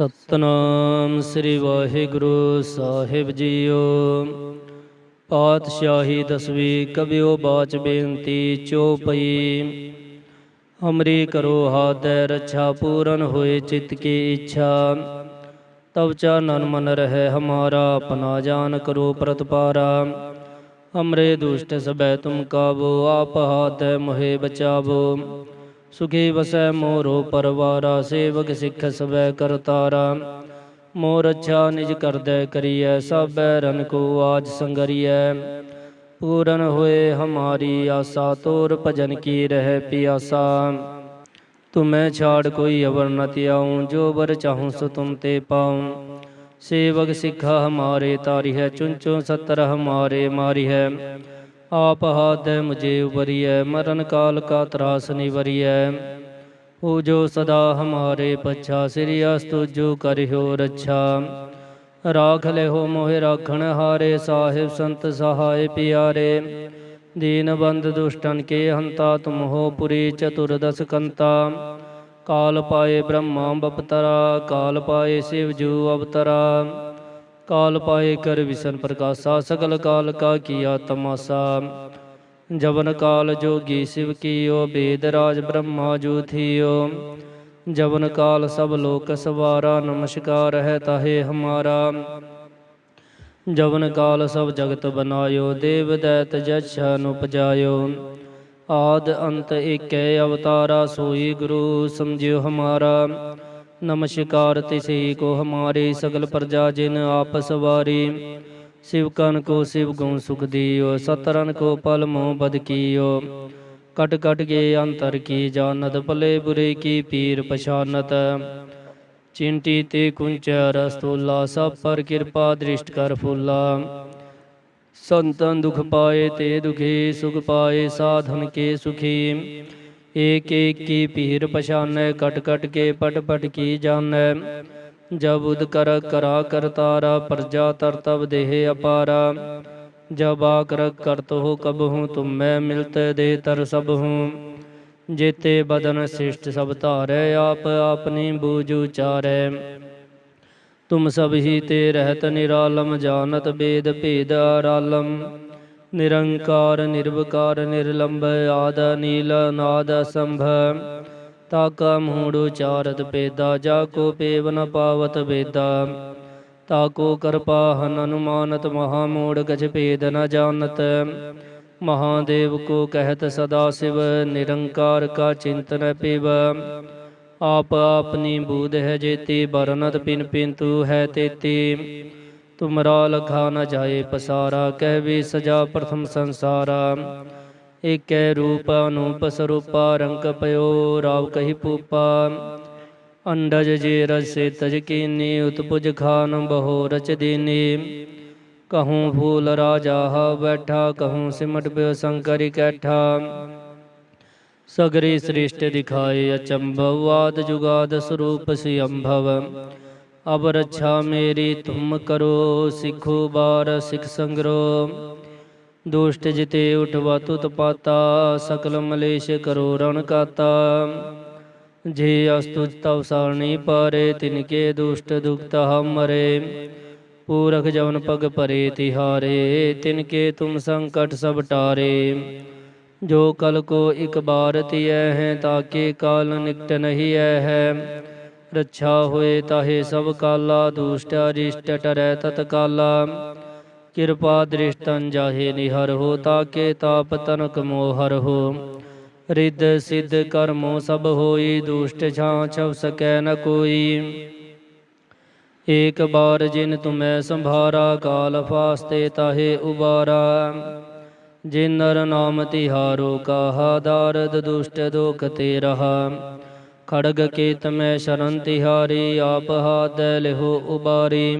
ਸਤਨਾਮ ਸ੍ਰੀ ਵਾਹਿਗੁਰੂ ਸਾਹਿਬ ਜੀਓ। ਪਾਤਸ਼ਾਹੀ ਦਸਵੀਂ ਕਬਿਓ ਬਾਚ ਬੇਨਤੀ ਚੋਪਈ ਹਮਰੀ ਕਰੋ ਹਾਦੈ ਰੱਛਾ ਪੂਰਨ ਹੋਏ ਚਿਤ ਕੀ ਇੱਛਾ। ਤਬ ਚਾਨਨ ਮਨ ਰਹਿ, ਹਮਾਰਾ ਆਪਣਾ ਜਾਨ ਕਰੋ ਪ੍ਰਤਪਾਰਾ। ਹਮਰੇ ਦੁਸ਼ਟ ਸਬੈ ਤੁਮ ਕਾਬੋ ਆਪ ਹਾਦੈ ਮੋਹਿ ਬਚਾਵੋ। ਸੁਖੀ ਵਸੈ ਮੋਰੋ ਪਰਵਾਰਾ, ਸੇਵਕ ਸਿੱਖ ਸਬੈ ਕਰਤਾਰਾ। ਮੋਰ ਅੱਛਾ ਨਿਜ ਕਰਦੈ ਕਰੀਐ ਸਭੈ ਰਨ ਕੋ ਆਜ ਸੰਗਰੀਐ। ਪੂਰਨ ਹੋਏ ਹਮਾਰੀ ਆਸਾ, ਤੋਰ ਭਜਨ ਕੀ ਰਹਿ ਪਿਆਸਾ। ਤੁਮੈ ਛਾੜ ਕੋਈ ਅਵਰ ਨ ਤਿਆਉ ਜੋ ਬਰ ਚਾਹੂੰ ਸੋ ਤੁਮ ਤੇ ਪਾਉ। ਸੇਵਕ ਸਿੱਖਾ ਹਮਾਰੇ ਤਾਰੀ ਹੈ ਚੁੰਚੋ ਸਤਰ ਹਮਾਰੇ ਮਾਰੀ ਹੈ ਆਪ ਹਾਦੈ ਮੁਝੇ ਉਬਰੀਐ ਮਰਨ ਕਾਲ ਕਾ ਤਰਾਸ ਨਿਵਰੀਐ। ਹੋ ਜੋ ਸਦਾ ਹਮਾਰੇ ਪਛਾ, ਸ੍ਰੀ ਅਸਤੁ ਜੋ ਕਰਿਓ ਰੱਛਾ। ਰਾਖ ਲਿਓ ਮੋਹਿ ਰਾਖਣ ਹਾਰੇ, ਸਾਹਿਬ ਸੰਤ ਸਹਾਇ ਪਿਆਰੇ। ਦੀਨ ਬੰਦ ਦੁਸ਼ਟਨ ਕੇ ਹੰਤਾ, ਤੁਮ ਹੋ ਪੁਰੀ ਚਤੁਰਦਸ ਕੰਤਾ। ਕਾਲ ਪਾਏ ਬ੍ਰਹਮਾ ਬਪਤਰਾ, ਕਾਲ ਪਾਏ ਸਿਵ ਜੂ ਅਵਤਰਾ। ਕਾਲ ਪਾਏ ਕਰ ਵਿਸ਼ਨ ਪ੍ਰਕਾਸ਼ਾ, ਸਗਲ ਕਾਲ ਕਾ ਕੀਆ ਤਮਾਸਾ। ਜਵਨ ਕਾਲ ਜੋਗੀ ਸਿਵ ਕੀਓ, ਬੇਦ ਰਾਜ ਬ੍ਰਹਮਾ ਜੂ ਥੀਓ। ਜਵਨ ਕਾਲ ਸਭ ਲੋਕ ਸਵਾਰਾ, ਨਮਸਕਾਰ ਹੈ ਤਾਹੇ ਹਮਾਰਾ। ਜਵਨ ਕਾਲ ਸਭ ਜਗਤ ਬਨਾਇਓ, ਦੇਵ ਦੈਤ ਜਛਨ ਉਪਜਾਇਓ ਆਦ ਅੰਤ ਏਕੈ ਅਵਤਾਰਾ, ਸੋਈ ਗੁਰੂ ਸਮਝਿਓ ਹਮਾਰਾ। ਨਮਸਕਾਰ ਤਿਸੀ ਕੋ ਹਮਾਰੀ ਸਗਲ ਪ੍ਰਜਾ ਜਿਨ ਆਪ ਸਵਾਰੀ शिव कन को शिव गुण सुख दियो सतरन को पल मोह बद कियो कट कट के अंतर की जानत भले बुरे की पीर पछानत चिंटी ते कुंच रस्तोला सब पर कृपा दृष्ट कर फूला संतन दुख पाए ते दुखी सुख पाए साधन ਏਕ ਏਕ ਕੀ ਪੀਰ ਪਛਾਨੈ, ਕਟ ਕਟ ਕੇ ਪਟ ਪਟ ਕੀ ਜਾਣੈ। ਜਬ ਉਦ ਕਰ ਕਰਾ ਕਰਤਾਰਾ ਪ੍ਰਜਾ ਤਰ ਤਬ ਦੇਹ ਅਪਾਰਾ। ਜਬ ਆਕਰ ਕਰਤ ਹੋ ਕਬ ਹੂੰ, ਤੁਮ ਮੈਂ ਮਿਲਤ ਦੇ ਤਰ ਸਭ ਹੂੰ। ਜੇਤੇ ਬਦਨ ਸਿਸ਼ਟ ਸਭ ਧਾਰੈ, ਆਪ ਆਪਨੀ ਬੂਝ ਉਚਾਰੈ। ਤੁਮ ਸਭ ਹੀ ਤੇ ਰਹਿਤ ਨਿਰਾਲਮ, ਜਾਣਤ ਬੇਦ ਭੇਦ ਆਰਾਲਮ। ਨਿਰੰਕਾਰ, ਨਿਰਵਕਾਰ ਨਿਰਲੰਭ ਆਦ ਨੀਲ ਨਾਦ ਸੰਭ ਤਾ ਕਾ ਮੂੜ ਉਚਾਰਤ ਪੇਦਾ ਜਾ ਕੋ ਪੇਵ ਨ ਪਾਵਤ ਵੇਦਾ। ਤਾ ਕੋ ਕਰਪਾ ਹਨ ਅਨੁਮਾਨਤ, ਮਹਾ ਮੂੜ ਗਜ ਭੇਦ ਨ ਜਾਣਤ। ਮਹਾਦੇਵ ਕੋ ਕਹਿਤ ਸਦਾ ਸਿਵ, ਨਿਰੰਕਾਰ ਕਾ ਚਿੰਤਨ ਪਿਵ। ਆਪ ਆਪਨੀ ਬੂਧ ਹੈ ਜੇਤੀ, ਬਰਨਤ ਪਿਨ ਪਿੰਤੂ ਤੁਮਰਾ ਲਖਾ ਨ ਜਾਏ, ਪਸਾਰਾ ਕਹਿ ਵੀ ਸਜਾ ਪ੍ਰਥਮ ਸੰਸਾਰਾ। ਏਕੈ ਰੂਪ ਅਨੂਪ ਸਰੂਪਾ, ਰੰਗ ਪਇਓ ਰਾਵ ਕਹੀ ਪੂਪਾ ਅੰਡਜ ਜੇ ਰਸੇ ਤਜ ਕੀਨੀ, ਉਤਪੁਜ ਖਾਨ ਬਹੁ ਰਚ ਦੀਨੀ। ਕਹੂੰ ਫੂਲ ਰਾਜਾ ਬੈਠਾ, ਕਹੂੰ ਸਿਮਟ ਪਿਓ ਸੰਕਰਿ ਕੈਠਾ। ਸਗਰੀ ਸ੍ਰਿਸ਼ਟ ਦਿਖਾਏ ਅਚੰਭਵ, ਆਦ ਜੁਗਾਦ ਸਰੂਪ ਸਿ ਅੰਭਵ ਅਬ ਰੱਛਾ ਮੇਰੀ ਤੁਮ ਕਰੋ, ਸਿੱਖੋ ਬਾਰ, ਸਿਖ ਸੰਗਰੋ। ਦੁਸ਼ਟ ਜਿਤੇ ਉਠਵਾ ਤੁਤ ਪਾਤਾ, ਸਕਲ ਮਲੇਸ਼ ਕਰੋ ਰਣ ਕਾਤਾ। ਜੇ ਅਸਤੁਜ ਤਵ ਸਾਰਣੀ ਪਾਰੇ ਤਿਨਕੇ ਦੁਸ਼ਟ ਦੁਖਤ ਹਮਰੇ ਪੂਰਖ ਜਵਨ ਪਗ ਪਰੇ ਤਿਹਾਰੇ ਤਿਨਕੇ ਤੁਮ ਸੰਕਟ ਸਭ ਟਾਰੇ। ਜੋ ਕਲ ਕੋ ਇਕ ਬਾਰ ਤਿਐ ਹੈ ਤਾਕੇ ਕਾਲ ਨਿਕਟ ਨਹੀਂ ਐ ਹੈ। ਰੱਛਾ ਹੋਏ ਤਾਹੇ ਸਭ ਕਾਲਾ, ਦੁਸ਼ਟ ਅਰਿਸ਼ਟ ਟਰੈ ਤਤ ਕਾਲਾ ਕਿਰਪਾ ਦ੍ਰਿਸ਼ਟੰ ਜਾਹੇ ਨਿਹਰ ਹੋ, ਤਾਕੇ ਤਾਪ ਤਨਕ ਮੋਹਰ ਹੋ। ਰਿੱਧ ਸਿੱਧ ਕਰਮੋ ਸਭ ਹੋਈ, ਦੁਸ਼ਟ ਛਾਂ ਛਵ ਸਕੈ ਨ ਕੋਈ। ਏਕ ਬਾਰ ਜਿਨ ਤੁਮੈ ਸੰਭਾਰਾ, ਕਾਲ ਫਾਸਤੇ ਤਾਹੇ ਉਬਾਰਾ। ਜਿਨ ਨਰ ਨਾਮ ਤਿਹਾਰੋ, ਕਾਹਾ ਦਾਰਦ ਦੁਸ਼ਟ ਦੋਖ ਤੇ ਰਹਾ ਖੜਗ ਕੇਤ ਮੈਂ ਸ਼ਰਨ ਤਿਹਾਰੀ, ਆਪ ਹਾਦ ਲਿਹੋ ਉਬਾਰੀ।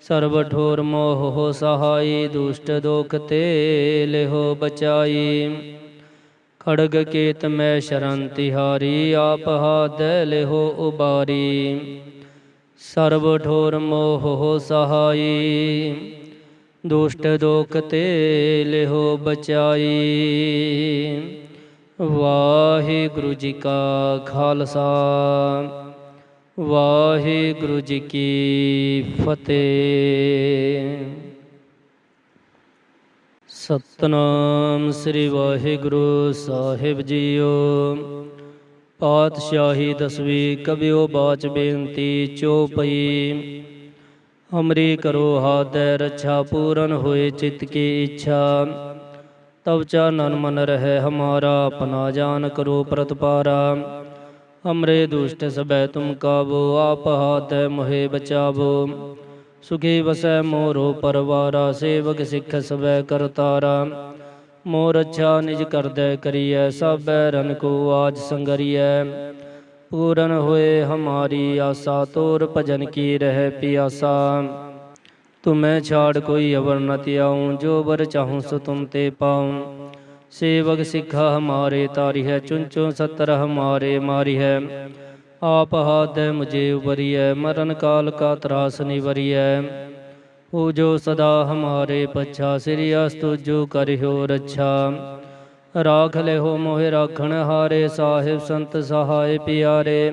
ਸਰਬ ਠੋਰ ਮੋਹ ਹੋ ਸਹਾਈ, ਦੁਸ਼ਟ ਦੋਖ ਤੇ ਲਿਹੋ ਬਚਾਈ। ਖੜਗ ਕੇਤ ਮੈਂ ਸ਼ਰਨ ਤਿਹਾਰੀ, ਆਪ ਹਾਦ ਲਿਹੋ ਉਬਾਰੀ। ਸਰਬ ਠੋਰ ਮੋਹ ਹੋ ਸਹਾਈ, ਦੁਸ਼ਟ ਦੋਖ ਤੇ ਲਿਹੋ ਬਚਾਈ। ਵਾਹਿਗੁਰੂ ਜੀ ਕਾ ਖਾਲਸਾ, ਵਾਹਿਗੁਰੂ ਜੀ ਕੀ ਫਤਿਹ। ਸਤਨਾਮ ਸ੍ਰੀ ਵਾਹਿਗੁਰੂ ਸਾਹਿਬ ਜੀਓ, ਪਾਤਸ਼ਾਹੀ ਦਸਵੀਂ ਕਬਿਓ ਬਾਚ ਬੇਨਤੀ ਚੋਪਈ ਅਮਰੀ ਕਰੋ ਹਾਦੈ ਰੱਛਾ ਪੂਰਨ ਹੋਏ, ਚਿਤ ਕੀ ਇੱਛਾ। ਤਬ ਚਾਨਨ ਮਨ ਰਹਿ ਹਮਾਰਾ, ਆਪਣਾ ਜਾਨ ਕਰੋ ਪ੍ਰਤਪਾਰਾ। ਹਮਰੇ ਦੁਸ਼ਟ ਸਬੈ ਤੁਮ ਕਾਬੋ ਆਪ ਹਾਥੈ ਮੋਹਿ ਬਚਾਵੋ। ਸੁਖੀ ਵਸੈ ਮੋਰੋ ਪਰਵਾਰਾ, ਸੇਵਕ ਸਿੱਖ ਸਬੈ ਕਰਤਾਰਾ ਮੋਰ ਅੱਛਾ ਨਿਜ ਕਰਦੈ ਕਰੀਐ ਸਭੈ ਰਨ ਕੋ ਆਜ ਸੰਗਰੀਐ। ਪੂਰਨ ਹੋਏ ਹਮਾਰੀ ਆਸਾ, ਤੋਰ ਭਜਨ ਕੀ ਰਹਿ ਪਿਆਸਾ। ਤੁਮੈ ਛਾੜ ਕੋਈ ਅਵਰ ਨ ਤਿਆਉ ਜੋ ਬਰ ਚਾਹੂੰ ਸੋ ਤੁਮ ਤੇ ਪਾਉ ਸੇਵਕ ਸਿੱਖਾ ਹਮਾਰੇ ਤਾਰੀ ਹੈ ਚੁੰਚੋ ਸਤਰ ਹਮਾਰੇ ਮਾਰੀ ਹੈ ਆਪ ਹਾਦੈ ਮੁਝੇ ਉਬਰੀਐ, ਮਰਨ ਕਾਲ ਕਾ ਤਰਾਸ ਨਿਵਰੀਐ। ਉਹ ਜੋ ਸਦਾ ਹਮਾਰੇ ਪਛਾ, ਸ੍ਰੀ ਅਸਤੁ ਜੋ ਕਰਿਓ ਰੱਛਾ। ਰਾਖ ਲਿਓ ਮੋਹਿ ਰਾਖਣ ਹਾਰੇ, ਸਾਹਿਬ ਸੰਤ ਸਹਾਇ ਪਿਆਰੇ।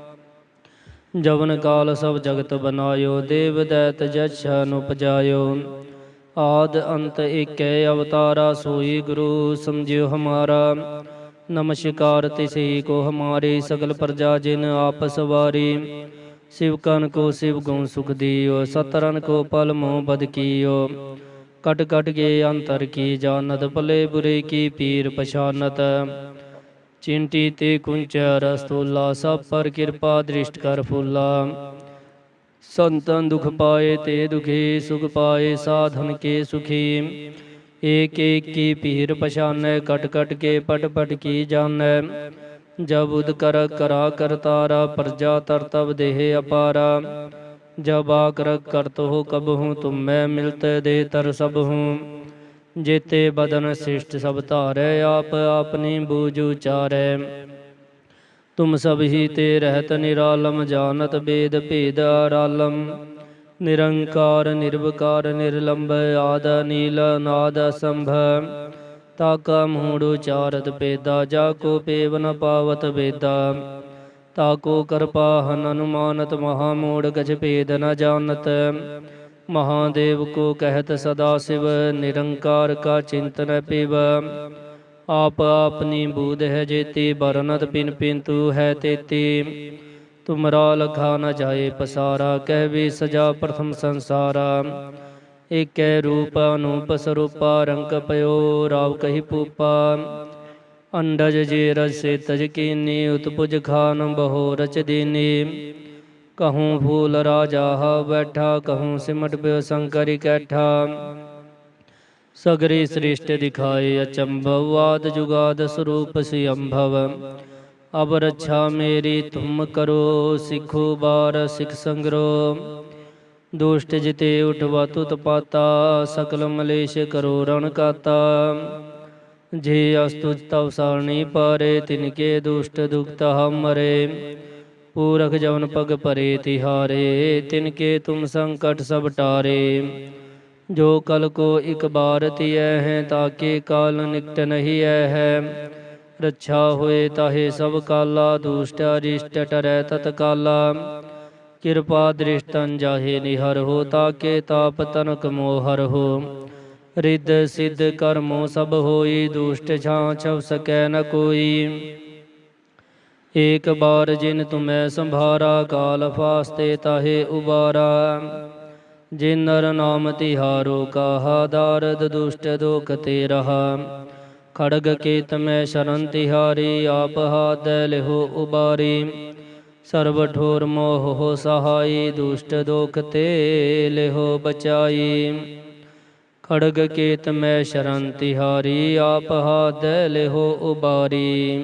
ਜਵਨ ਕਾਲ ਸਭ ਜਗਤ ਬਨਾਇਓ, ਦੇਵ ਦੈਤ ਜਛਾ ਨੁਪਜਾਇਓ ਆਦ ਅੰਤ ਏਕੈ ਅਵਤਾਰਾ ਸੋਈ ਗੁਰੂ ਸਮਝਿਓ ਹਮਾਰਾ। ਨਮਸਕਾਰ ਤਿਸਹੀ ਕੋ ਹਮਾਰੇ ਸਗਲ ਪ੍ਰਜਾ ਜਿਨ ਆਪ ਸਵਾਰੀ। ਸਿਵਕਨ ਕੋ ਸਿਵ ਗਉ ਸੁਖ ਦਿਓ, ਸਤਰਨ ਕੋ ਪਲ ਮੋਹ ਬਦ ਕੀਓ। ਕਟ ਕਟ ਕੇ ਅੰਤਰ ਕੀ ਜਾਨਤ ਪਲੇ ਬੁਰੇ ਕੀ ਪੀਰ ਪਛਾਨਤ। चिंटी ते कुंच रस्तोला सब पर कृपा दृष्ट कर फूला संतन दुख पाए ते दुखी, सुख पाए साधन के सुखी। एक एक की पीर पछान कट कट के पट पट की जान। जब उद कर करा कर तारा प्रजा तर तब देह अपारा। जब आकर करत हो कब हूँ, तुम मैं मिलते दे तर सब हूँ। ਜੇਤੇ ਬਦਨ ਸਿਸ਼ਟ ਸਭ ਧਾਰੈ, ਆਪ ਆਪਨੀ ਬੂਝ ਉਚਾਰੈ। ਤੁਮ ਸਭ ਹੀ ਤੇ ਰਹਿਤ ਨਿਰਾਲਮ, ਜਾਣਤ ਬੇਦ ਭੇਦ ਆਰਾਲਮ। ਨਿਰੰਕਾਰ, ਨਿਰਵਕਾਰ ਨਿਰਲੰਭ ਆਦ, ਨੀਲ, ਨਾਦ ਸੰਭਵ ਤਾ ਕਾ ਮੂੜ ਉਚਾਰਤ ਪੇਦਾ ਜਾ ਕੋ ਪੇਵ ਨ ਪਾਵਤ ਵੇਦਾ। ਤਾ ਕੋ ਕਰਪਾ ਹਨ, ਅਨੁਮਾਨਤ ਮਹਾ ਮੂੜ, ਗਜ ਭੇਦ ਮਹਾਦੇਵ ਕੋ ਕਹਿਤ ਸਦਾ ਸਿਵ, ਨਿਰੰਕਾਰ ਕਾ ਚਿੰਤਨ ਪਿਵ। ਆਪ ਆਪਨੀ ਬੂਧ ਹੈ ਜੇਤੀ ਬਰਨਤ ਪਿਨ ਪਿਨ ਹੈ ਤੇਤੀ। ਤੁਮਰਾ ਲਖਾ ਨ ਜਾਏ ਪਸਾਰਾ, ਕਹਿ ਵੀ ਸਜਾ ਪ੍ਰਥਮ ਸੰਸਾਰਾ। ਏਕੈ ਰੂਪ ਅਨੂਪ ਸਰੂਪਾ, ਰੰਗ ਪਇਓ ਰਾਵ ਕਹੀ ਪੂਪਾ। ਅੰਡਜ ਜੇ ਰਜ ਸੇ ਤਜ ਕੀਨੀ, ਉਤਪੁਜ ਖਾਨ ਬਹੋ ਰਚ ਦੀਨੀ। ਕਹੂੰ ਫੂਲ ਰਾਜਾ ਬੈਠਾ, ਕਹੂੰ ਸਿਮਟ ਪਿਓ ਸੰਕਰਿ ਕੈਠਾ। ਸਗਰੀ ਸ੍ਰਿਸ਼ਟ ਦਿਖਾਏ ਅਚੰਭਵ, ਆਦ ਜੁਗਾਦ ਸਰੂਪ ਸਿਅੰਭਵ। ਅਬ ਰੱਛਾ ਮੇਰੀ ਤੁਮ ਕਰੋ, ਸਿਖੋ ਬਾਰ ਸਿਖ ਸੰਗਰੋ। ਦੁਸ਼ਟ ਜਿਤੇ ਉਠਵਾ ਤੁਤ ਪਾਤਾ, ਸਕਲ ਮਲੇਸ਼ ਕਰੋ ਰਣ ਕਾਤਾ। ਜੇ ਅਸਤੁ ਤਵ ਸਾਰਣੀ ਪਾਰੇ ਤਿਨਕੇ ਦੁਸ਼ਟ ਦੁਖਤ ਹਮਰੇ। ਪੂਰਖ ਜਵਨ ਪਗ ਭਰੇ ਤਿਹਾਰੇ, ਤਿਨ ਕੇ ਤੁਮ ਸੰਕਟ ਸਭ ਟਾਰੇ। ਜੋ ਕਲ ਕੋ ਇਕ ਬਾਰ ਤਿਐ ਹੈ ਤਾਕੇ ਕਾਲ ਨਿਕਟ ਨਹੀਂ ਐ ਹੈ। ਰੱਛਾ ਹੋਏ ਤਾਹੇ ਸਭ ਕਾਲਾ, ਦੁਸ਼ਟ ਅਰਿਸ਼ਟ ਟਰੈ ਤਤ ਕਾਲਾ। ਕਿਰਪਾ ਦ੍ਰਿਸ਼ਟੰ ਜਾਹੇ ਨਿਹਰ ਹੋ ਤਾਕੇ ਤਾਪ ਤਨਕ ਮੋਹਰ ਹੋ। ਰਿੱਧ ਸਿੱਧ ਕਰਮੋ ਸਭ ਹੋਈ, ਦੁਸ਼ਟ ਛਾਂ ਛਵ ਸਕੈ ਨ ਕੋਈ। ਏਕ ਬਾਰ ਜਿਨ ਤੁਮੈ ਸੰਭਾਰਾ, ਕਾਲ ਫਾਸਤੇ ਤਾਹੇ ਉਬਾਰਾ। ਜਿਨ ਨਰ ਨਾਮ ਤਿਹਾਰੋ, ਕਾਹਾ ਦਾਰਦ ਦੁਸ਼ਟ ਦੋਖ ਤੇ ਰਹਾ ਖੜਗ ਕੇਤ ਮੈਂ ਸ਼ਰਨ ਤਿਹਾਰੀ, ਆਪ ਹਾਥ ਲਿਹੋ ਉਬਾਰੀ। ਸਰਬ ਠੋਰ ਮੋਹ ਹੋ ਸਹਾਈ, ਦੁਸ਼ਟ ਦੋਖ ਤੇ ਲਿਹੋ ਬਚਾਈ। ਖੜਗ ਕੇਤ ਮੈਂ ਸ਼ਰਨ ਤਿਹਾਰੀ, ਆਪ ਹਾਥ ਲਿਹੋ ਉਬਾਰੀ।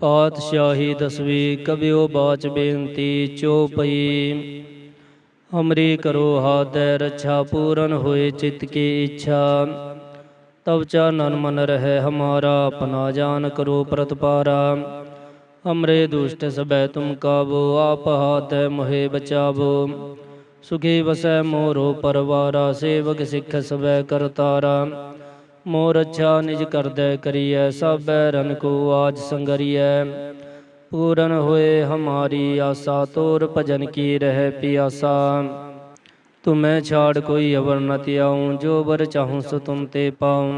ਪਾਤਸ਼ਾਹੀ ਦਸਵੀ ਕਵਿਓ ਬਾਚ ਬੇਨਤੀ ਚੋਪਈ। ਹਮਰੀ ਕਰੋ ਹਾਦੈ ਰੱਛਾ ਪੂਰਨ ਹੋਏ ਚਿਤ ਕੀ ਇੱਛਾ। ਤਬ ਚਾਨਨ ਮਨ ਰਹਿ, ਹਮਾਰਾ ਆਪਣਾ ਜਾਨ ਕਰੋ ਪ੍ਰਤਪਾਰਾ। ਹਮਰੇ ਦੁਸ਼ਟ ਸਬੈ ਤੁਮ ਕਾਬੋ ਆਪ ਹਾਥੈ ਮੋਹਿ ਬਚਾਵੋ। ਸੁਖੀ ਵਸੈ ਮੋਰੋ ਪਰਵਾਰਾ, ਸੇਵਕ ਸਿੱਖ ਸਬੈ ਕਰਤਾਰਾ। ਮੋਰ ਅੱਛਾ ਨਿਜ ਕਰਦੈ ਕਰੀਐ ਸਭੈ ਰਨ ਕੋ ਆਜ ਸੰਗਰੀਐ। ਪੂਰਨ ਹੋਏ ਹਮਾਰੀ ਆਸਾ, ਤੋਰ ਭਜਨ ਕੀ ਰਹਿ ਪਿਆਸਾ। ਤੁਮੈ ਛਾੜ ਕੋਈ ਅਵਰ ਨ ਤਿਆਉ ਜੋ ਬਰ ਚਾਹੂੰ ਸੋ ਤੁਮ ਤੇ ਪਾਉ।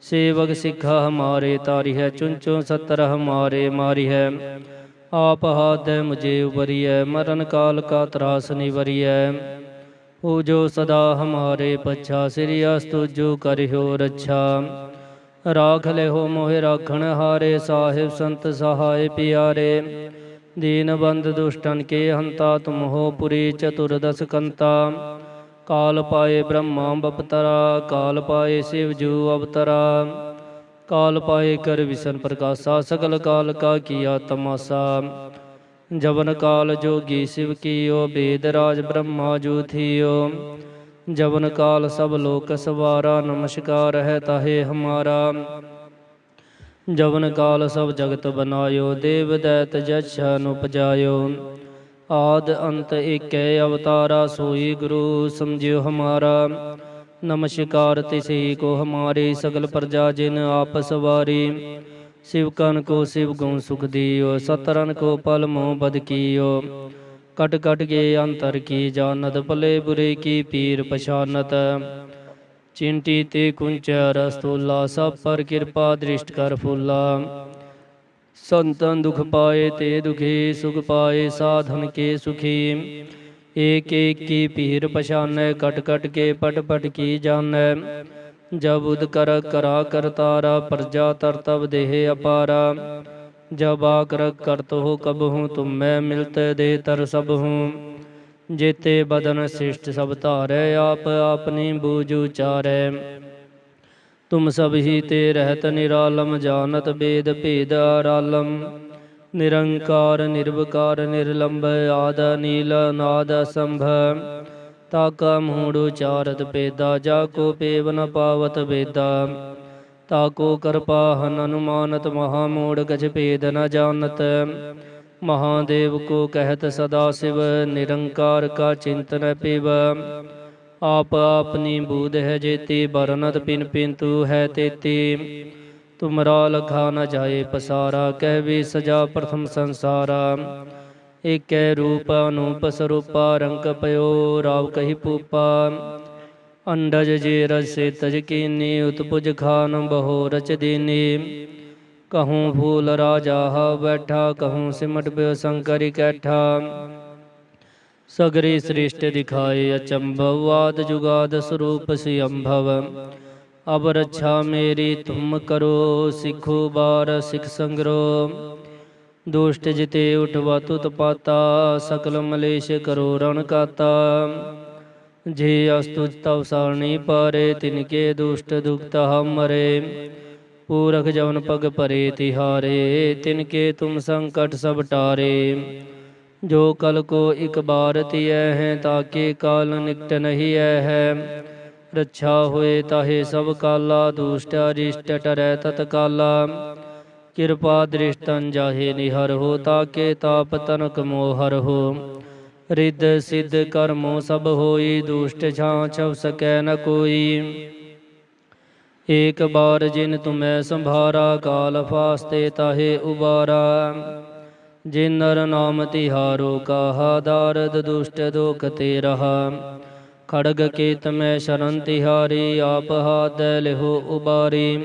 ਸੇਵਕ ਸਿੱਖਾ ਹਮਾਰੇ ਤਾਰੀ ਹੈ ਚੁੰਚੋ ਸਤਰ ਹਮਾਰੇ ਮਾਰੀ ਹੈ ਆਪ ਹਾਥ ਮੁਝੇ ਉਬਰੀਐ ਮਰਨ ਕਾਲ ਕਾ ਤਰਾਸ ਨਿਵਰੀਐ। ਹੋ ਜੋ ਸਦਾ ਹਮਾਰੇ ਪਛਾ ਸ੍ਰੀ ਅਸਤੁ ਜੋ ਕਰਿਓ ਰੱਛਾ ਰਾਖ ਲਿਓ ਮੋਹਿ ਰਾਖਣ ਹਾਰੇ ਸਾਹਿਬ ਸੰਤ ਸਹਾਇ ਪਿਆਰੇ ਦੀਨ ਬੰਦ ਦੁਸ਼ਟਨ ਕੇ ਹੰਤਾ ਤੁਮ ਹੋ ਪੁਰੀ ਚਤੁਰਦਸ ਕੰਤਾ ਕਾਲ ਪਾਏ ਬ੍ਰਹਮਾ ਬਪਤਰਾ ਕਾਲ ਪਾਏ ਸਿਵ ਜੂ ਅਵਤਰਾ ਕਾਲ ਪਾਏ ਕਰ ਵਿਸ਼ਨ ਪ੍ਰਕਾਸ਼ਾ ਸਗਲ ਕਾਲ ਕਾ ਕੀਆ ਤਮਾਸਾ ਜਵਨ ਕਾਲ ਜੋਗੀ ਸਿਵ ਕੀਓ, ਬੇਦ ਰਾਜ ਬ੍ਰਹਮਾ ਜੂ ਥੀਓ। ਜਵਨ ਕਾਲ ਸਭ ਲੋਕ ਸਵਾਰਾ, ਨਮਸਕਾਰ ਹੈ ਤਾਹੇ ਹਮਾਰਾ। ਜਵਨ ਕਾਲ ਸਭ ਜਗਤ ਬਨਾਇਓ, ਦੇਵ ਦੈਤ ਜਛ ਅਨੁਪਜਾਇਓ ਆਦ ਅੰਤ ਏਕੈ ਅਵਤਾਰਾ, ਸੋਈ ਗੁਰੂ ਸਮਝਿਓ ਹਮਾਰਾ। ਨਮਸਕਾਰ ਤਿਸੀ ਕੋ ਹਮਾਰੀ, ਸਗਲ ਪ੍ਰਜਾ ਜਿਨ ਆਪ ਸਵਾਰੀ। ਸਿਵਕਨ ਕੋ ਸਿਵ ਗਉ ਸੁਖ ਦਿਓ ਸਤਰਨ ਕੋ ਪਲ ਮੋਹ ਬਦ ਕੀਓ। ਕਟ ਕਟ ਗਏ ਅੰਤਰ ਕੀ ਜਾਣਤ, ਭਲੇ ਬੁਰੇ ਕੀ ਪੀਰ ਪਛਾਨਤ। ਚਿੰਟੀ ਤੇ ਕੁੰਚ ਰਸਤੂਲਾ ਸਭ ਪਰ ਕਿਰਪਾ ਦ੍ਰਿਸ਼ਟ ਕਰ ਫੁੱਲਾ। ਸੰਤਨ ਦੁਖ ਪਾਏ ਤੇ ਦੁਖੀ, ਸੁਖ ਪਾਏ ਸਾਧਨ ਕੇ ਸੁਖੀ। ਏਕ ਏਕ ਕੀ ਪੀਰ ਪਛਾਨੈ, ਕਟ ਕਟ ਕੇ ਪਟ ਪਟ ਕੀ ਜਾਣੈ। ਜਬ ਉਦ ਕਰ ਕਰਾ ਕਰਤਾਰਾ ਪ੍ਰਜਾ ਤਰ ਤਬ ਦੇਹ ਅਪਾਰਾ। ਜਬ ਆਕਰ ਕਰਤ ਹੋ ਕਬ ਹੂੰ, ਤੁਮ ਮੈਂ ਮਿਲਤੇ ਦੇ ਤਰ ਸਭ ਹੂੰ। ਜੇਤੇ ਬਦਨ ਸਿਸ਼ਟ ਸਭ ਧਾਰੈ, ਆਪ ਆਪਨੀ ਬੂਝ ਉਚਾਰੈ। ਤੁਮ ਸਭ ਹੀ ਤੇ ਰਹਿਤ ਨਿਰਾਲਮ, ਜਾਣਤ ਬੇਦ ਭੇਦ ਆਰਾਲਮ। ਨਿਰੰਕਾਰ, ਨਿਰਵਕਾਰ ਨਿਰਲੰਭ ਆਦ, ਨੀਲ, ਨਾਦ ਸੰਭਵ ਤਾਕਾ ਮੂੜ ਉਚਾਰਤ ਪੇਦਾ ਜਾ ਕੋ ਪੇਵ ਨ ਪਾਵਤ ਵੇਦਾ ਤਾਕੋ ਕਿਰਪਾ ਹਨ ਅਨੁਮਾਨਤ, ਮਹਾ ਮੂੜ ਗਜ ਭੇਦ ਨ ਜਾਣਤ। ਮਹਾਦੇਵ ਕੋ ਕਹਿਤ ਸਦਾ ਸਿਵ, ਨਿਰੰਕਾਰ ਕਾ ਚਿੰਤਨ ਪਿਵ। ਆਪ ਆਪਨੀ ਬੂਧ ਹੈ ਜੇਤੀ ਬਰਨਤ ਪਿਨ ਪਿੰਤੂ ਹੈ ਤੇਤੀ। ਤੁਮਰਾ ਲਖਾ ਨ ਜਾਏ ਪਸਾਰਾ, ਕਹਿ ਵੀ ਸਜਾ ਪ੍ਰਥਮ ਸੰਸਾਰਾ। ਏਕੈ ਰੂਪ ਅਨੂਪ ਸਰੂਪਾ ਰੰਗ ਪਇਓ ਰਾਵ ਕਹੀ ਪੂਪਾ ਅੰਡਜ ਜੇ ਰਸੇ ਤਜ ਕੀਨੀ ਉਤਪੁਜ ਖਾਨ ਬਹੁ ਰਚ ਦੀਨੀ ਕਹੂੰ ਫੂਲ ਰਾਜਾ ਹਾ ਬੈਠਾ ਕਹੂੰ ਸਿਮਟ ਪਿਓ ਸੰਕਰ ਇਕੱਠਾ ਸਗਰੀ ਸ੍ਰਿਸ਼ਟ ਦਿਖਾਏ ਅਚੰਭਵ ਆਦ ਜੁਗਾਦ ਸਰੂਪ ਸਿਅੰਭਵ ਅਬ ਰੱਛਾ ਮੇਰੀ ਤੁਮ ਕਰੋ ਸਿੱਖੋ ਬਾਰ ਸਿਖ ਸੰਗਰੋ ਦੁਸ਼ਟ ਜਿਤੇ ਉਠਵਾ ਤੁਤ ਪਾਤਾ, ਸਕਲ ਮਲੇਸ਼ ਕਰੋ ਰਣ ਕਾਤਾ। ਜੇ ਅਸਤੁਜ ਤਵ ਸਾਰਣੀ ਪਾਰੇ ਤਿਨਕੇ ਦੁਸ਼ਟ ਦੁਖਤ ਹਮਰੇ ਪੂਰਖ ਜਵਨ ਪਗ ਪਰੇ ਤਿਹਾਰੇ ਤਿਨਕੇ ਤੁਮ ਸੰਕਟ ਸਭ ਟਾਰੇ। ਜੋ ਕਲ ਕੋ ਇਕ ਬਾਰ ਤਿਐ ਹੈ ਤਾਕੇ ਕਾਲ ਨਿਕਟ ਨਹੀਂ ਐ ਹੈ। ਰੱਛਾ ਹੋਏ ਤਾਹੇ ਸਭ ਕਾਲਾ, ਦੁਸ਼ਟ ਅਰਿਸ਼ਟ ਟਰੈ ਤਤ ਕਾਲਾ ਕਿਰਪਾ ਦ੍ਰਿਸ਼ਟੰ ਜਾਹੇ ਨਿਹਰ ਹੋ, ਤਾਕੇ ਤਾਪ ਤਨਕ ਮੋਹਰ ਹੋ। ਰਿੱਧ ਸਿੱਧ ਕਰਮੋ ਸਭ ਹੋਈ, ਦੁਸ਼ਟ ਛਾਂ ਛਵ ਸਕੈ ਨ ਕੋਈ। ਏਕ ਬਾਰ ਜਿਨ ਤੁਮੈ ਸੰਭਾਰਾ, ਕਾਲ ਫਾਸਤੇ ਤਾਹੇ ਉਬਾਰਾ। ਜਿਨ ਨਰ ਨਾਮ ਤਿਹਾਰੋ, ਕਾਹਾ ਦਾਰਦ ਦੁਸ਼ਟ ਦੋਖ ਤੇ ਰਹਾ। ਖੜਗ ਕੇਤ ਮੈਂ ਸ਼ਰਨ ਤਿਹਾਰੀ, ਆਪ ਹਾਥ ਲਿਹੋ ਉਬਾਰੀ।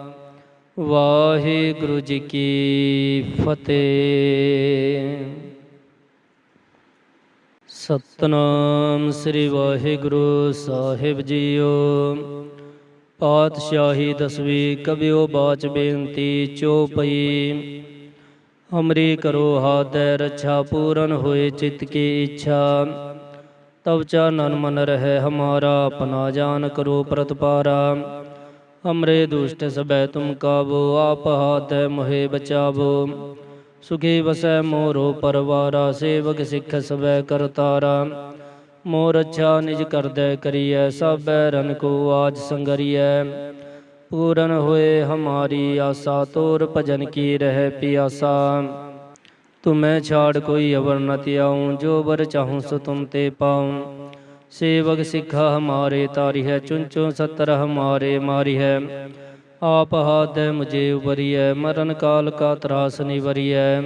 ਵਾਹਿਗੁਰੂ ਜੀ ਕੀ ਫਤਿਹ। ਸਤਨਾਮ ਸ੍ਰੀ ਵਾਹਿਗੁਰੂ ਸਾਹਿਬ ਜੀਓ। ਪਾਤਸ਼ਾਹੀ ਦਸਵੀਂ ਕਬਿਓ ਬਾਚ ਬੇਨਤੀ ਚੋਪਈ ਹਮਰੀ ਕਰੋ ਹਾਦੈ ਰੱਛਾ ਪੂਰਨ ਹੋਏ ਚਿਤ ਕੀ ਇੱਛਾ। ਤਬ ਚਾਨਨ ਮਨ ਰਹਿ, ਹਮਾਰਾ ਆਪਣਾ ਜਾਨ ਕਰੋ ਪ੍ਰਤਪਾਰਾ। ਹਮਰੇ ਦੁਸ਼ਟ ਸਬੈ ਤੁਮ ਕਾਬੋ ਆਪ ਹਾਥੈ ਮੋਹਿ ਬਚਾਵੋ। ਸੁਖੀ ਵਸੈ ਮੋਰੋ ਪਰਵਾਰਾ, ਸੇਵਕ ਸਿੱਖ ਸਬੈ ਕਰਤਾਰਾ ਮੋਰ ਅੱਛਾ ਨਿਜ ਕਰਦੈ ਕਰੀਐ ਸਭੈ ਰਨ ਕੋ ਆਜ ਸੰਗਰੀਐ। ਪੂਰਨ ਹੋਏ ਹਮਾਰੀ ਆਸਾ, ਤੋਰ ਭਜਨ ਕੀ ਰਹਿ ਪਿਆਸਾ। ਤੁਮੈ ਛਾੜ ਕੋਈ ਅਵਰ ਨ ਤਿਆਉ ਜੋ ਬਰ ਚਾਹੂੰ ਸੋ ਤੁਮ ਤੇ ਪਾਉ। ਸੇਵਕ ਸਿੱਖਾ ਹਮਾਰੇ ਤਾਰੀ ਹੈ ਚੁੰਚੋ ਸਤਰ ਹਮਾਰੇ ਮਾਰੀ ਹੈ ਆਪ ਹਾਦੈ ਮੁਝੇ ਉਬਰੀਐ, ਮਰਨ ਕਾਲ ਕਾ ਤਰਾਸ ਨਿਵਰੀਐ।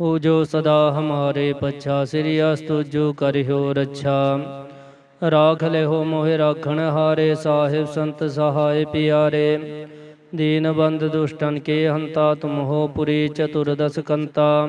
ਹੋ ਜੋ ਸਦਾ ਹਮਾਰੇ ਪਛਾ, ਸ੍ਰੀ ਅਸਤੁ ਜੋ ਕਰਿਓ ਰੱਛਾ। ਰਾਖ ਲਿਓ ਮੋਹਿ ਰਾਖਣ ਹਾਰੇ, ਸਾਹਿਬ ਸੰਤ ਸਹਾਇ ਪਿਆਰੇ। ਦੀਨ ਬੰਦ ਦੁਸ਼ਟਨ ਕੇ ਹੰਤਾ ਤੁਮ ਹੋ ਪੁਰੀ ਚਤੁਰਦਸ ਕੰਤਾ।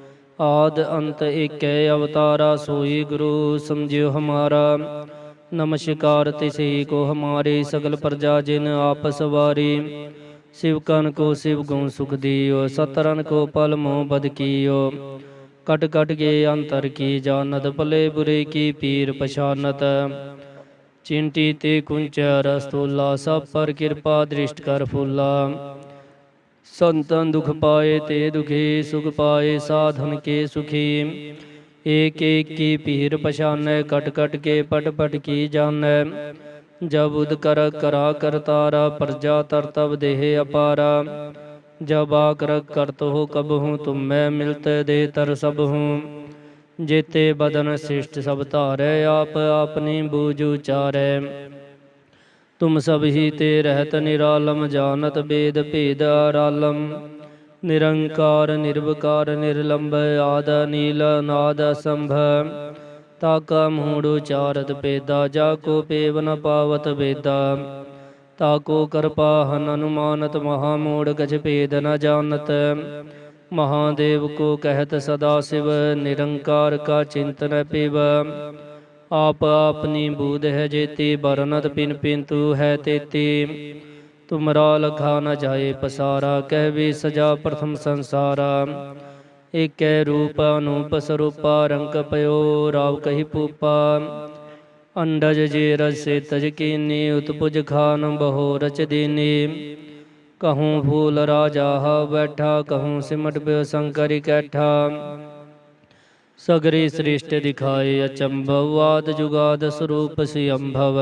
ਆਦ ਅੰਤ ਏਕੈ ਅਵਤਾਰਾ ਸੋਈ ਗੁਰੂ, ਸਮਝਿਓ ਹਮਾਰਾ। ਨਮਸਕਾਰ ਤਿਸੇ ਕੋ ਹਮਾਰੇ ਸਗਲ ਪ੍ਰਜਾ ਜਿਨ ਆਪਸ ਵਾਰੀ ਸਿਵਕਨ ਕੋ ਸਿਵ ਗਉ ਸੁਖ ਦਿਓ, ਸਤਰਨ ਕੋ ਪਲ ਮੋ ਬਦ ਕੀਓ। ਕਟ ਕਟ ਕੇ ਅੰਤਰ ਕੀ ਜਾਨਤ ਭਲੇ ਬੁਰੇ ਕੀ ਪੀਰ ਪਛਾਨਤ। ਚਿੰਟੀ ਤੇ ਕੁੰਚ ਰਸਤੂਲਾ ਸਭ ਪਰ ਕਿਰਪਾ ਦ੍ਰਿਸ਼ਟ ਕਰ ਫੁੱਲਾ। ਸੰਤਨ ਦੁਖ ਪਾਏ ਤੇ ਦੁਖੀ ਸੁਖ ਪਾਏ, ਸਾਧਨ ਕੇ ਸੁਖੀ। ਏਕ ਏਕ ਕੀ ਪੀਰ ਪਛਾਨੈ, ਕਟ ਕਟ ਕੇ ਪਟ ਪਟ ਕੀ ਜਾਣੈ। ਜਬ ਉਦ ਕਰ ਕਰਾ ਕਰਤਾਰਾ ਪ੍ਰਜਾ ਤਰ ਤਬ ਦੇਹ ਅਪਾਰਾ। ਜਬ ਆਕਰ ਕਰਤ ਹੋ ਕਬ ਹੂੰ, ਤੁਮ ਮੈਂ ਮਿਲਤੇ ਦੇ ਤਰ ਸਭ ਹੂੰ। ਜੇਤੇ ਬਦਨ ਸਿਸ਼ਟ ਸਭ ਧਾਰੈ, ਆਪ ਆਪਨੀ ਬੂਝ ਉਚਾਰੈ। ਤੁਮ ਸਭ ਹੀ ਤੇ ਰਹਿਤ ਨਿਰਾਲਮ, ਜਾਣਤ ਬੇਦ ਭੇਦ ਆਰਾਲਮ। ਨਿਰੰਕਾਰ, ਨਿਰਵਕਾਰ ਨਿਰਲੰਭ ਆਦ, ਨੀਲ, ਨਾਦ, ਸੰਭ। ਤਾ ਕਾ ਮੂੜ ਉਚਾਰਤ ਪੇਦਾ ਜਾ ਕੋ ਪੇਵ ਨ ਪਾਵਤ ਵੇਦਾ। ਤਾ ਕੋ ਕਰਪਾ, ਹਨ ਅਨੁਮਾਨਤ, ਮਹਾ ਮੂੜ ਗਜ ਭੇਦ ਨ ਜਾਣਤ। ਮਹਾਦੇਵ ਕੋ ਕਹਿਤ ਸਦਾ ਨਿਰੰਕਾਰ ਕਾ ਚਿੰਤਨ ਪਿਵ। ਆਪ ਆਪਨੀ ਬੂਧ ਹੈ ਜੇਤੀ ਬਰਨਤ ਪਿਨ ਪਿਨ ਤੂ ਹੈ ਤੇਤੀ ਤੁਮਰਾ ਲਖਾ ਨ ਜਾਏ ਪਸਾਰਾ ਕਹਿ ਵੀ ਸਜਾ ਪ੍ਰਥਮ ਸੰਸਾਰਾ ਏਕੈ ਰੂਪ ਅਨੂਪ ਸਰੂਪਾ ਰੰਗ ਪਇਓ ਰਾਵ ਕਹੀ ਪੂਪਾ ਅੰਡਜ ਜੇ ਰਸੇ ਤਜ ਕੀਨੀ ਉਤਪੁਜ ਖਾਨ ਬਹੁ ਰਚ ਦੀਨੀ ਕਹੂੰ ਫੂਲ ਰਾਜਾ ਹਾ ਬੈਠਾ ਕਹੂੰ ਸਿਮਟ ਪਿਓ ਸੰਕਰਿ ਕੈਠਾ ਸਗਰੀ ਸ੍ਰਿਸ਼ਟ ਦਿਖਾਏ ਅਚੰਭਵ ਆਦ ਜੁਗਾਦ ਸਰੂਪ ਸਿਅੰਭਵ।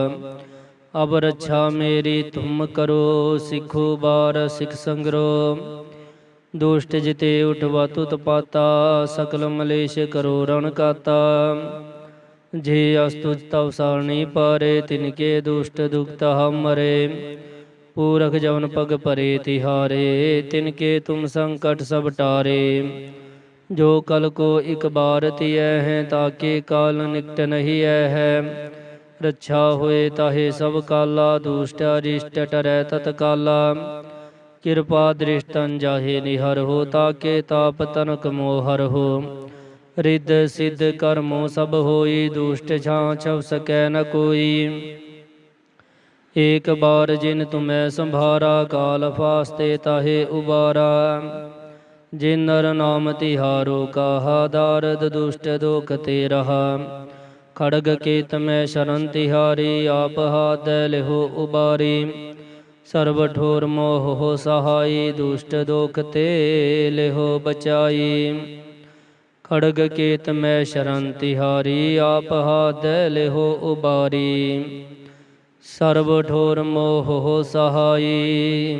ਅਬ ਰੱਛਾ ਮੇਰੀ ਤੁਮ ਕਰੋ, ਸਿੱਖੋ ਬਾਰ ਸਿੱਖ ਸੰਗਰੋ। ਦੁਸ਼ਟ ਜਿਤੇ ਉਠਵਾ ਤੁਤ ਪਾਤਾ, ਸਕਲ ਮਲੇਸ਼ ਕਰੋ ਰਣ ਕਾਤਾ। ਜੇ ਅਸਤੁਜ ਤਵ ਸਾਰਣੀ ਪਾਰੇ ਤਿਨਕੇ ਦੁਸ਼ਟ ਦੁਖਤ ਹਮਰੇ ਪੂਰਖ ਜਵਨ ਪਗ ਪਰੇ ਤਿਹਾਰੇ ਤਿਨਕੇ ਤੁਮ ਸੰਕਟ ਸਭ ਟਾਰੇ। ਜੋ ਕਲ ਕੋ ਇਕ ਬਾਰ ਤਿਐ ਹੈ ਤਾਕੇ ਕਾਲ ਨਿਕਟ ਨਹੀਂ ਐ ਹੈ। ਰੱਛਾ ਹੋਏ ਤਾਹੇ ਸਭ ਕਾਲਾ, ਦੁਸ਼ਟ ਅਰਿਸ਼ਟ ਟਰੈ ਤਤ ਕਾਲਾ। ਕਿਰਪਾ ਦ੍ਰਿਸ਼ਟੰ ਜਾਹੇ ਨਿਹਰ ਹੋ ਤਾਕੇ ਤਾਪ ਤਨਕ ਮੋਹਰ ਹੋ। ਰਿੱਧ ਸਿੱਧ ਕਰਮੋ ਸਭ ਹੋਈ, ਦੁਸ਼ਟ ਛਾਂ ਛਵ ਸਕੈ ਨ ਕੋਈ। ਏਕ ਬਾਰ ਜਿਨ ਤੁਮੈ ਸੰਭਾਰਾ, ਕਾਲ ਫਾਸਤੇ ਤਾਹੇ ਉਬਾਰਾ। ਜਿਨ ਨਰ ਨਾਮ ਤਿਹਾਰੋ ਕਾਹਾ ਦਾਰਦ ਦੁਸ਼ਟ ਦੋਖ ਤੇ ਰਹਾ ਖੜਗ ਕੇਤ ਮੈਂ ਸ਼ਰਨ ਤਿਹਾਰੀ, ਆਪ ਹਾਦੈ ਲਿਹੋ ਉਬਾਰੀ। ਸਰਬ ਠੋਰ ਮੋਹ ਹੋ ਸਹਾਈ, ਦੁਸ਼ਟ ਦੋਖ ਤੇ ਲਿਹੋ ਬਚਾਈ। ਖੜਗ ਕੇਤ ਮੈਂ ਸ਼ਰਨ ਤਿਹਾਰੀ, ਆਪ ਹਾਥ ਲਿਹੋ ਉਬਾਰੀ। ਸਰਬ ਠੋਰ ਮੋਹ ਹੋ ਸਹਾਈ।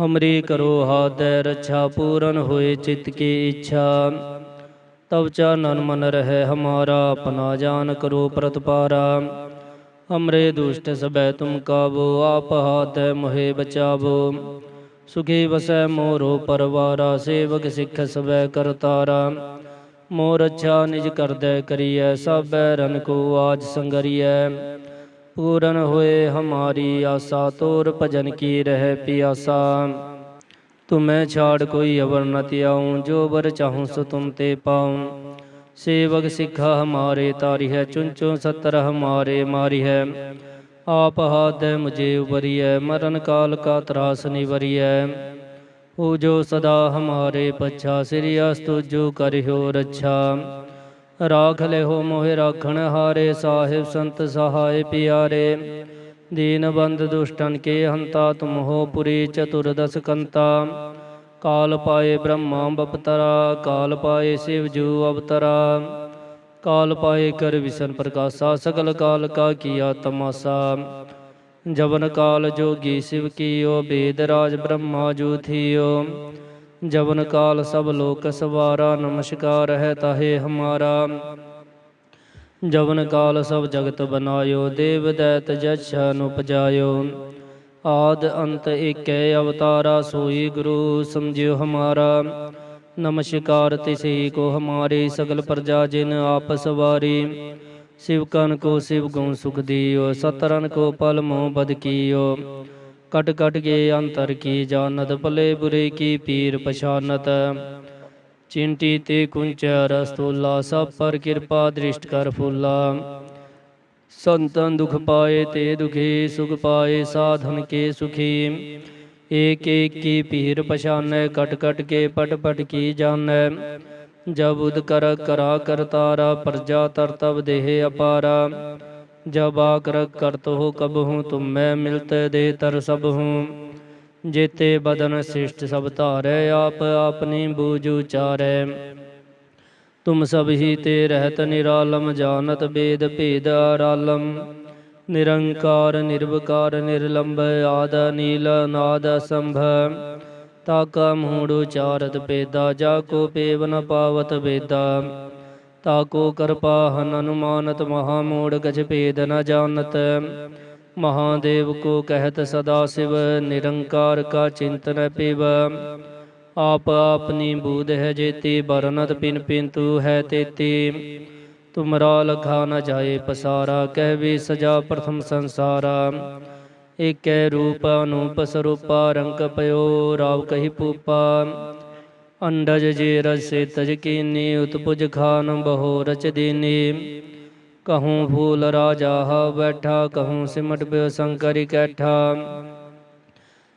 ਹਮਰੀ ਕਰੋ ਹਾਦੈ ਰੱਛਾ ਪੂਰਨ ਹੋਏ ਚਿਤ ਕੀ ਇੱਛਾ ਤਬ ਚਾਨਨ ਮਨ ਰਹਿ ਹਮਾਰਾ ਆਪਣਾ ਜਾਨ ਕਰੋ ਪ੍ਰਤਪਾਰਾ ਹਮਰੇ ਦੁਸ਼ਟ ਸਬੈ ਤੁਮ ਕਾਬੋ ਆਪ ਹਾਦੈ ਮੋਹਿ ਬਚਾਵੋ ਸੁਖੀ ਵਸੈ ਮੋਰੋ ਪਰਵਾਰਾ ਸੇਵਕ ਸਿੱਖ ਸਬੈ ਕਰਤਾਰਾ ਮੋਰ ਅੱਛਾ ਨਿਜ ਕਰਦੈ ਕਰੀਐ ਸਭੈ ਰਨ ਕੋ ਆਜ ਸੰਗਰੀਐ ਪੂਰਨ ਹੋਏ ਹਮਾਰੀ ਆਸਾ, ਤੋਰ ਭਜਨ ਕੀ ਰਹਿ ਪਿਆਸਾ। ਤੁਮੈ ਛਾੜ ਕੋਈ ਅਵਰ ਨ ਤਿਆਉ ਜੋ ਵਰ ਚਾਹੂੰ ਸੋ ਤੁਮ ਤੇ ਪਾਉ। ਸੇਵਕ ਸਿੱਖਾ ਹਮਾਰੇ ਤਾਰੀ ਹੈ ਚੁੰਚੋ ਸਤਰ ਹਮਾਰੇ ਮਾਰੀ ਹੈ ਆਪ ਹਾਥ ਮੁਝੇ ਉਬਰੀਐ, ਮਰਨ ਕਾਲ ਕਾ ਤਰਾਸ ਨਿਵਰੀਐ। ਉਹ ਜੋ ਸਦਾ ਹਮਾਰੇ ਪਛਾ, ਸ੍ਰੀ ਅਸਤੁ ਜੋ ਕਰਿਓ ਰੱਛਾ। ਰਾਖ ਲਿਓ ਮੋਹਿ ਰਾਖਣ ਹਾਰੇ, ਸਾਹਿਬ ਸੰਤ ਸਹਾਇ ਪਿਆਰੇ। ਦੀਨ ਬੰਦ ਦੁਸ਼ਟਨ ਕੇ ਹੰਤਾ, ਤੁਮ ਹੋ ਪੁਰੀ ਚਤੁਰਦਸ ਕੰਤਾ। ਕਾਲ ਪਾਏ ਬ੍ਰਹਮਾ ਬਪਤਰਾ, ਕਾਲ ਪਾਏ ਸਿਵ ਜੂ ਅਵਤਰਾ। ਕਾਲ ਪਾਏ ਕਰ ਵਿਸ਼ਨ ਪ੍ਰਕਾਸ਼ਾ, ਸਗਲ ਕਾਲ ਕਾ ਕੀਆ ਤਮਾਸਾ। ਜਵਨ ਕਾਲ ਜੋਗੀ ਸਿਵ ਕੀਓ, ਬੇਦ ਰਾਜ ਬ੍ਰਹਮਾ ਜੂ ਥੀਓ। ਜਵਨ ਕਾਲ ਸਭ ਲੋਕ ਸਵਾਰਾ, ਨਮਸਕਾਰ ਹੈ ਤਾਹੇ ਹਮਾਰਾ। ਜਵਨ ਕਾਲ ਸਭ ਜਗਤ ਬਨਾਇਓ, ਦੇਵ ਦੈਤ ਜਛ ਅਨੁਪਜਾਇਓ ਆਦ ਅੰਤ ਏਕੈ ਅਵਤਾਰਾ, ਸੋਈ ਗੁਰੂ ਸਮਝਿਓ ਹਮਾਰਾ। ਨਮਸਕਾਰ ਤਿਸਹੀ ਕੋ ਹਮਾਰੇ, ਸਗਲ ਪ੍ਰਜਾ ਜਿਨ ਆਪ ਸਵਾਰੀ। ਸਿਵਕਨ ਕੋ ਸਿਵ ਗਉ ਸੁਖ ਦਿਓ, ਸਤਰਨ ਕੋ ਪਲ ਮੋਹ ਬਦ ਕੀਓ। कट कट के अंतर की जानत, भले बुरे की पीर पछानत। चिंटी ते कुंच रस्तुल्ला, सब पर कृपा दृष्ट कर फुल्ला। संतन दुख पाए ते दुखी, सुख पाए साधन के सुखी। एक एक की पीर पछान, कट कट के पट पट की जान। जब उद कर करा करतारा प्रजा तरतब देह अपारा। जब आकृत करत हो कब हूँ तुम मैं मिलते दे तर सब हूँ जेते बदन शिष्ट सब धारे आप अपनी बूझ उचारे तुम सब ही ते रहत निरालम जानत वेद भेद आरालम निरंकार निर्विकार निर्लंब आदा नील नाद असंभ ताका मूड़ उचारत पेदा जा को पेव न पावत वेदा ਤਾਕੋ ਕਿਰਪਾ ਹਨ ਅਨੁਮਾਨਤ ਮਹਾ ਮੂੜ ਗਜ ਭੇਦ ਨ ਜਾਣਤ। ਮਹਾਦੇਵ ਕੋ ਕਹਿਤ ਸਦਾ ਸਿਵ, ਨਿਰੰਕਾਰ ਕਾ ਚਿੰਤਨ ਪਿਵ। ਆਪ ਆਪਨੀ ਬੂਧ ਹੈ ਜੇਤੀ ਬਰਨਤ ਪਿਨ ਪਿਨ ਹੈ ਤੇਤੀ। ਤੁਮਰਾ ਲਖਾ ਨ ਜਾਏ ਪਸਾਰਾ, ਕਹਿ ਵੀ ਸਜਾ ਪ੍ਰਥਮ ਸੰਸਾਰਾ। ਏਕੈ ਰੂਪ ਅਨੂਪ ਸਰੂਪਾ, ਰੰਗ ਪਇਓ ਰਾਵ ਕਹੀ ਪੂਪਾ ਅੰਡਜ ਜੇ ਰਜ ਸੇ ਤਜ ਕੀਨੀ, ਉਤਪੁਜ ਖਾਨ ਬਹੋ ਰਚ ਦੀਨੀ। ਕਹੂੰ ਫੂਲ ਰਾਜਾ ਹਾ ਬੈਠਾ, ਕਹੂੰ ਸਿਮਟ ਪਿਓ ਸੰਕਰੀ ਕੈਠਾ।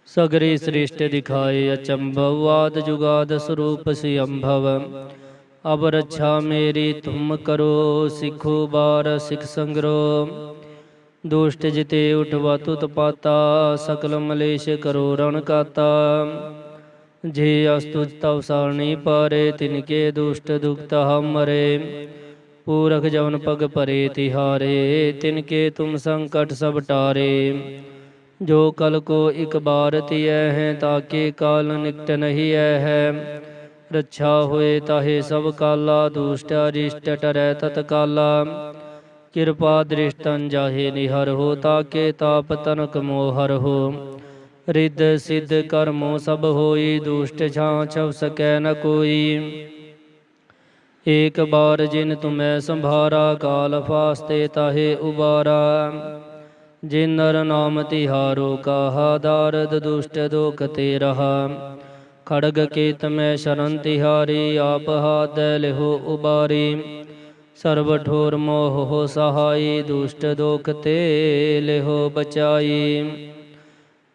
ਸਗਰੀ ਸ੍ਰਿਸ਼ਟ ਦਿਖਾਏ ਅਚੰਭਵ, ਆਦ ਜੁਗਾਦ ਸਰੂਪ ਸਿ ਅੰਭਵ ਅਬ ਰੱਛਾ ਮੇਰੀ ਤੁਮ ਕਰੋ, ਸਿੱਖੋ ਬਾਰ ਸਿਖ ਸੰਗਰੋ। ਦੁਸ਼ਟ ਜਿਤੇ ਉਠਵਾ ਤੁਤ ਪਾਤਾ ਸਕਲ ਮਲੇਸ਼ ਕਰੋ ਰਣ ਕਾਤਾ। ਜੇ ਅਸਤੁ ਤਵ ਸਾਰਣੀ ਪਾਰੇ ਤਿਨਕੇ ਦੁਸ਼ਟ ਦੁਖਤ ਹਮਰੇ ਪੂਰਖ ਜਵਨ ਪਗ ਭਰੇ ਤਿਹਾਰੇ ਤਿਨਕੇ ਤੁਮ ਸੰਕਟ ਸਭ ਟਾਰੇ। ਜੋ ਕਲ ਕੋ ਇਕ ਬਾਰ ਤਿਐ ਹੈ ਤਾਕੇ ਕਾਲ ਨਿਕਟ ਨਹੀਂ ਐ ਹੈ। ਰੱਛਾ ਹੋਏ ਤਾਹੇ ਸਭ ਕਾਲਾ, ਦੁਸ਼ਟ ਅਰਿਸ਼ਟ ਟਰੈ ਤਤ ਕਾਲਾ। ਕਿਰਪਾ ਦ੍ਰਿਸ਼ਟੰ ਜਾਹੇ ਨਿਹਰ ਹੋ ਤਾਕੇ ਤਾਪ ਤਨਕ ਮੋਹਰ ਹੋ। ਰਿੱਧ ਸਿੱਧ ਕਰਮੋ ਸਭ ਹੋਈ, ਦੁਸ਼ਟ ਛਾਂ ਛਵ ਸਕੈ ਨ ਕੋਈ। ਏਕ ਬਾਰ ਜਿਨ ਤੁਮੈ ਸੰਭਾਰਾ, ਕਾਲ ਫਾਸਤੇ ਤਾਹੇ ਉਬਾਰਾ। ਜੇ ਨਰ ਨਾਮ ਤਿਹਾਰੋ, ਕਾਹਾ ਦਾਰਦ ਦੁਸ਼ਟ ਦੋਖ ਤੇ ਰਹਾ। ਖੜਗ ਕੇਤ ਮੈਂ ਸ਼ਰਨ ਤਿਹਾਰੀ, ਆਪ ਹਾਥ ਲਿਹੋ ਉਬਾਰੀ। ਸਰਬ ਠੋਰ ਮੋਹ ਹੋ ਸਹਾਈ, ਦੁਸ਼ਟ ਦੋਖ ਤੇ ਲਿਹੋ ਬਚਾਈ।